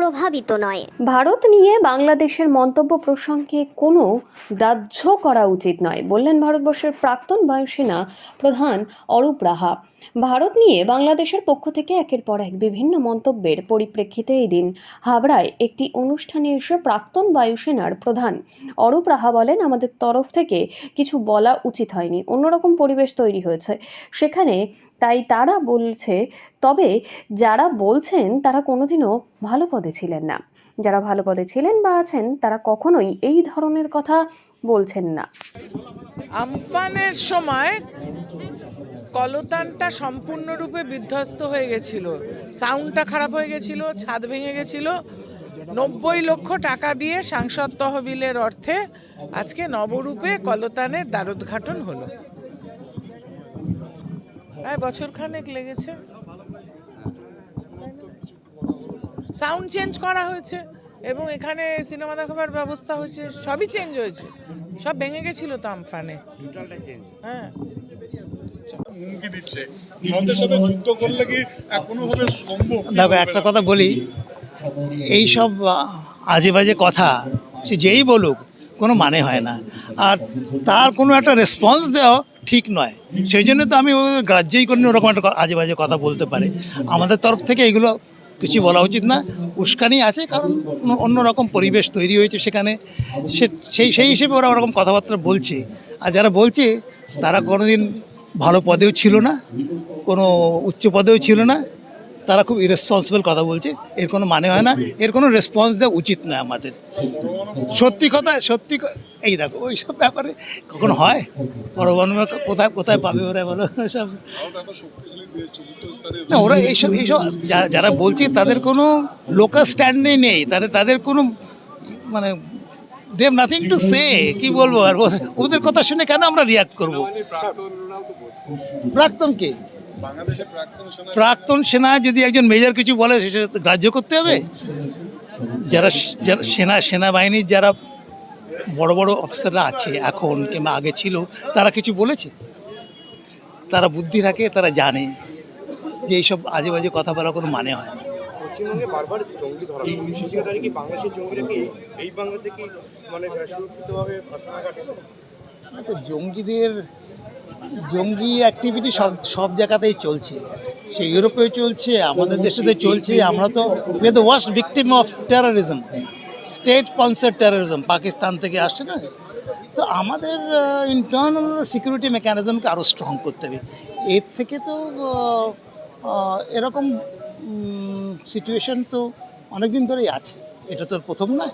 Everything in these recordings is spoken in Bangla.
প্রভাবিত নয়। ভারত নিয়ে বাংলাদেশের মন্তব্য প্রসঙ্গে কোনো দাহ্য করা উচিত নয়, বললেন ভারতবর্ষের প্রাক্তন বায়ুসেনা প্রধান অরূপ রাহা। ভারত নিয়ে বাংলাদেশের পক্ষ থেকে একের পর এক বিভিন্ন মন্তব্যের পরিপ্রেক্ষিতে এই দিন হাবড়ায় একটি অনুষ্ঠানে এসে প্রাক্তন বায়ুসেনার প্রধান অরূপ রাহা বলেন, আমাদের তরফ থেকে কিছু বলা উচিত হয়নি। অন্যরকম পরিবেশ তৈরি হয়েছে। সেখানে তাই তারা বলছে, তবে যারা বলছেন তারা কোনোদিনও ভালো পদে ছিলেন না। যারা ভালো পদে ছিলেন বা আছেন, তারা কখনোই এই ধরনের কথা বলছেন না। আমফানের সময় কলতানটা সম্পূর্ণরূপে বিধ্বস্ত হয়ে গেছিল। সাউন্ডটা খারাপ হয়ে গেছিল, ছাদ ভেঙে গেছিল। নব্বই লক্ষ টাকা দিয়ে সাংসদ তহবিলের অর্থে আজকে নবরূপে কলতানের দ্বারোদ্ঘাটন হলো। প্রায় বছর খানেক লেগেছে। সাউন্ড চেঞ্জ করা হয়েছে এবং এখানে সিনেমা দেখাবার ব্যবস্থা হয়েছে সবই চেঞ্জ হয়েছে। সব ভেঙে গেছিল তো আমফানে। হ্যাঁ। হুমকি দিচ্ছে। ভারতের সাথে যুদ্ধ করলে কি কোনোভাবে সম্ভব? দেখো একটা কথা বলি। এই সব আজে বাজে কথা সে যেই বলুক কোনো মানে হয় না। আর তার কোনো একটা রেসপন্স দেওয়া ঠিক নয়। সেই জন্য তো আমি ওদের গ্রাহ্যই করিনি, ওরকম একটা আজে বাজে কথা বলতে পারে। আমাদের তরফ থেকে এগুলো কিছু বলা উচিত না। উস্কানি আছে, কারণ অন্য- অন্যরকম পরিবেশ তৈরি হয়েছে সেখানে। সেই সেই হিসেবে ওরা ওরকম কথাবার্তা বলছে। আর যারা বলছে, তারা কোনোদিন ভালো পদেও ছিল না, কোনো উচ্চ পদেও ছিল না। তারা খুব ইরেসপন্সিবল কথা বলছে এর কোনো মানে হয় না এর কোনো রেসপন্স দেওয়া উচিত নয় আমাদের। সত্যি কথা সত্যি এই দেখো ওই সব ব্যাপারে কখন হয়? পরমাণু কোথায় কোথায় পাবে ওরা বলো সব। না ওরা এইসব এইসব যারা বলছে তাদের কোনো লোকাল স্ট্যান্ডে নেই তাদের তাদের কোনো মানে দেব নাথিং টু সে কি বলব আর ওদের কথা শুনে কেন আমরা রিয়াক্ট করব? প্রাক্তন কে? প্রাক্তন সেনা যদি একজন মেজর কিছু বলে সেটা তো গ্রাহ্য করতে হবে? যারা যারা সেনা সেনাবাহিনীর যারা বড় বড় অফিসাররা আছে এখন কিংবা আগে ছিল তারা কিছু বলেছে? তারা বুদ্ধি রাখে তারা জানে যে এইসব আজে বাজে কথা বলার কোনো মানে হয় না। পশ্চিমবঙ্গে বারবার জঙ্গি ধরা পড়ছে সেই কি বাংলাদেশের জঙ্গিরা কি এই- এই বাংলাতে কি মানে সুরক্ষিতভাবে তো জঙ্গিদের জঙ্গি অ্যাক্টিভিটি সব সব জায়গাতেই চলছে। সে ইউরোপেও চলছে আমাদের দেশেতে চলছে। আমরা তো we are the worst victim of terrorism state sponsor terrorism Pakistan থেকে আসছে না? তো আমাদের ইন্টারনাল সিকিউরিটি মেকানিজমকে আরও স্ট্রং করতে হবে। এর থেকে তো এরকম সিচুয়েশন তো অনেক দিন ধরেই আছে। এটা তো প্রথম না।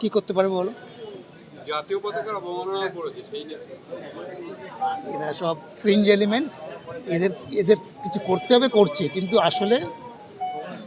কি করতে পারবে বলো? জাতীয় পতাকার অবমাননা করেছে, সেই এরা সব ফ্রিঞ্জ এলিমেন্টস এদের এদের কিছু করতে হবে, করছে। কিন্তু আসলে